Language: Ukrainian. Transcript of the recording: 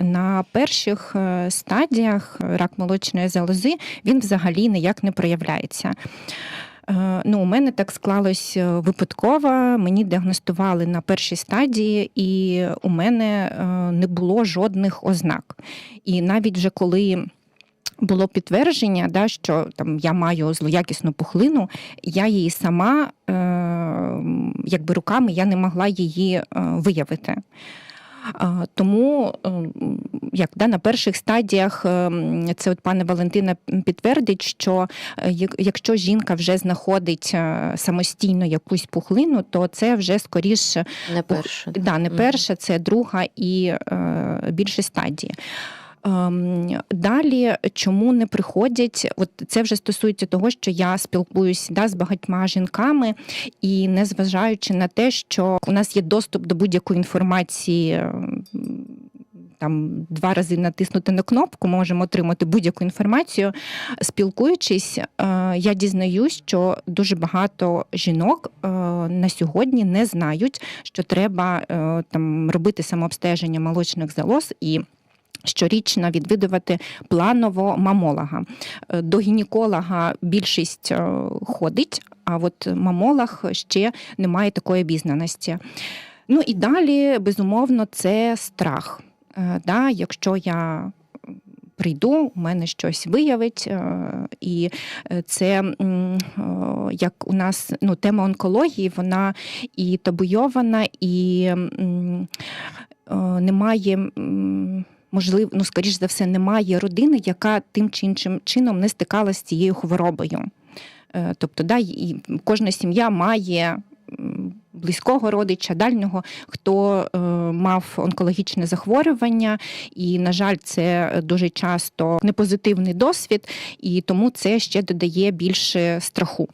На перших е, стадіях рак молочної залози він взагалі ніяк не проявляється. Е, Ну, у мене так склалось е, випадково. Мені діагностували на першій стадії, і у мене е, не було жодних ознак. І навіть вже коли було підтвердження, да, що там я маю злоякісну пухлину, я її сама, е, якби руками я не могла її е, виявити. Тому е, як да, на перших стадіях е, це от пане Валентина підтвердить, що е, якщо жінка вже знаходить самостійно якусь пухлину, то це вже скоріше Не перша, да, не перша, це друга і більше стадії. Ем, Далі, чому не приходять? От це вже стосується того, що я спілкуюсь да, з багатьма жінками, і незважаючи на те, що у нас є доступ до будь-якої інформації. ем, Там два рази натиснути на кнопку, можемо отримати будь-яку інформацію. Спілкуючись, е, я дізнаюсь, що дуже багато жінок е, на сьогодні не знають, що треба е, там робити самообстеження молочних залоз і. Щорічно відвідувати планово мамолога. Е, До гінеколога більшість е, ходить, а от мамолог ще не має такої обізнаності. Ну і далі, безумовно, це страх. Е, Да, якщо я прийду, у мене щось виявить, і це як у нас ну, тема онкології, вона і табуйована, і немає. Можливо, ну, скоріш за все, немає родини, яка тим чи іншим чином не стикалася з цією хворобою. Е, Тобто, да, і кожна сім'я має близького родича, дальнього, хто е, мав онкологічне захворювання, і, на жаль, це дуже часто непозитивний досвід, і тому це ще додає більше страху.